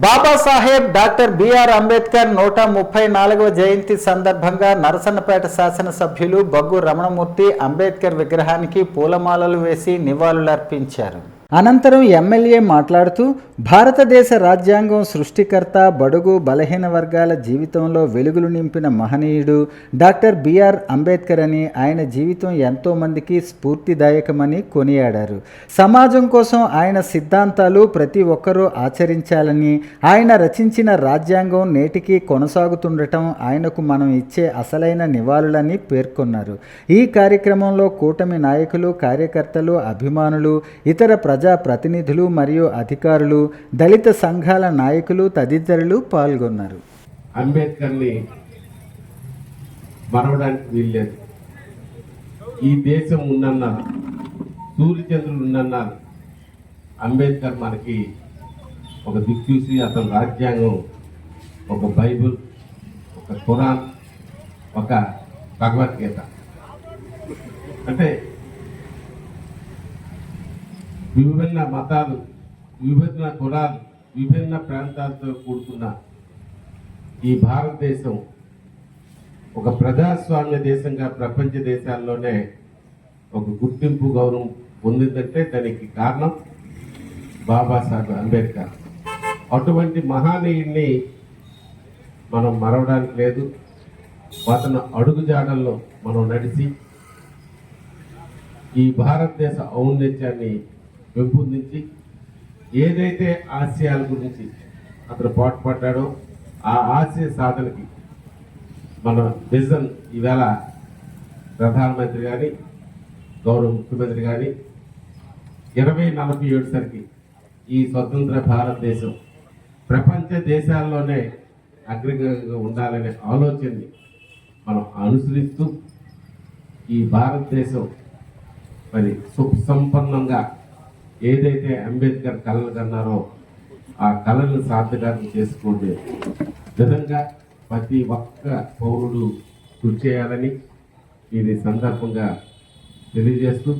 Babasaheb doctor BR Ambedkar నూట ముప్పై నాలుగవ జయంతి సందర్భంగా నరసన్నపేట శాసనసభ్యులు బగ్గు రమణమూర్తి అంబేద్కర్ విగ్రహానికి పూలమాలలు వేసి నివాళులర్పించారు. అనంతరం ఎమ్మెల్యే మాట్లాడుతూ భారతదేశ రాజ్యాంగం సృష్టికర్త బడుగు బలహీన వర్గాల జీవితంలో వెలుగులు నింపిన మహనీయుడు డాక్టర్ బిఆర్ అంబేద్కర్ అని ఆయన జీవితం ఎంతోమందికి స్ఫూర్తిదాయకమని కొనియాడారు. సమాజం కోసం ఆయన సిద్ధాంతాలు ప్రతి ఒక్కరూ ఆచరించాలని ఆయన రచించిన రాజ్యాంగం నేటికి కొనసాగుతుండటం ఆయనకు మనం ఇచ్చే అసలైన నివాళులని పేర్కొన్నారు. ఈ కార్యక్రమంలో కూటమి నాయకులు కార్యకర్తలు అభిమానులు ఇతర ప్రజా ప్రతినిధులు మరియు అధికారులు దళిత సంఘాల నాయకులు తదితరులు పాల్గొన్నారు. అంబేద్కర్ని మరవడానికి వీల్లేదు. ఈ దేశం ఉందన్నారు సూర్యచంద్రులు ఉందన్నారు అంబేద్కర్ మనకి ఒక దిక్చూసి అతని రాజ్యాంగం ఒక బైబుల్ ఒక ఖురాన్ ఒక భగవద్గీత. అంటే విభిన్న మతాలు విభిన్న కులాలు విభిన్న ప్రాంతాలతో కూడుకున్న ఈ భారతదేశం ఒక ప్రజాస్వామ్య దేశంగా ప్రపంచ దేశాల్లోనే ఒక గుర్తింపు గౌరవం పొందిందంటే దానికి కారణం బాబాసాహెబ్ అంబేద్కర్. అటువంటి మహానీయుడిని మనం మరవడానికి లేదు. అతను అడుగుజాడల్లో మనం నడిచి ఈ భారతదేశ ఔన్నత్యాన్ని పెంపొందించి ఏదైతే ఆశయాల గురించి అతను పాటుపడ్డాడో ఆ ఆశయ సాధనకి మన విజన్ ఈవేళ ప్రధానమంత్రి కానీ గౌరవ ముఖ్యమంత్రి కానీ ఇరవై నలభై ఏడు సరికి ఈ స్వతంత్ర భారతదేశం ప్రపంచ దేశాల్లోనే అగ్రగంగా ఉండాలనే ఆలోచనని మనం అనుసరిస్తూ ఈ భారతదేశం మరి సుసంపన్నంగా ఏదైతే అంబేద్కర్ కళలు కన్నారో ఆ కళను సార్థకాన్ని చేసుకోండి. విధంగా ప్రతి ఒక్క పౌరుడు కృషి చేయాలని ఇది సందర్భంగా తెలియజేస్తూ